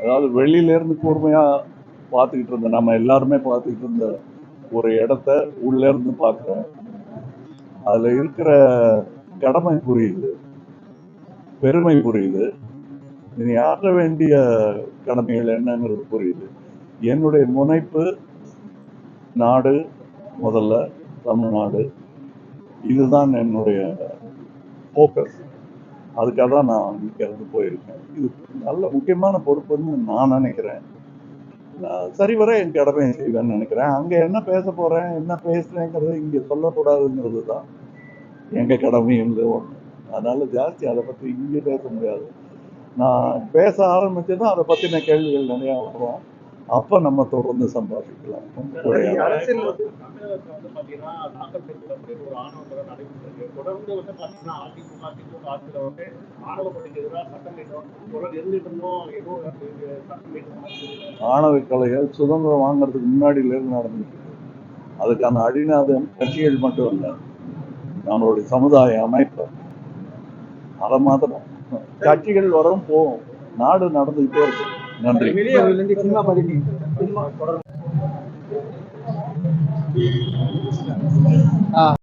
அதாவது வெளியிலேருந்து கூர்மையாக பார்த்துக்கிட்டு இருந்த நம்ம எல்லாருமே பார்த்துக்கிட்டு இருந்த ஒரு இடத்த உள்ளேருந்து இருந்து அதில் இருக்கிற கடமை புரியுது பெருமை புரியுது. இனி ஆற்ற வேண்டிய கடமைகள் என்னங்கிறது புரியுது. என்னுடைய முனைப்பு நாடு முதல்ல தமிழ்நாடு. இதுதான் என்னுடைய ஃபோக்கஸ் அதுக்காக தான் நான் இங்க இருந்து போயிருக்கேன். இது நல்ல முக்கியமான பொறுப்புன்னு நான் நினைக்கிறேன். நான் சரிவர என் கடமையை செய்வேன்னு நினைக்கிறேன். அங்க என்ன பேச போறேன் என்ன பேசுறேங்கிறது இங்க சொல்லக்கூடாதுங்கிறது தான் எங்க கடமையும் ஒன்று அதனால ஜாஸ்தி அதை பத்தி இங்கே பேச முடியாது. நான் பேச ஆரம்பிச்சதும் அதை பத்தின கேள்விகள் நிறைய வரும். அப்ப நம்ம தொடர்ந்து சம்பாதிக்கலாம். தொடர்ந்து வந்து பாத்தீங்கன்னா அதிமுக திமுக ஆட்சியில வந்து ஆணவ கொலைக்கு எதிராக சட்டம் தொடர்ந்து இருந்துட்டு இருந்தோம் ஏதோ சட்டம் ஆணவ கலைகள் சுதந்திரம் வாங்குறதுக்கு முன்னாடியில இருந்து நடந்துட்டு இருக்கு. அதுக்கான அடிநாதம் கட்சிகள் மட்டும் இல்லை நம்மளுடைய சமுதாய அமைப்பு. அதை மாத்திரம். கட்சிகள் வரும் போகும். நாடு நடந்துகிட்டே இருக்கும் நன்றி. சினிமா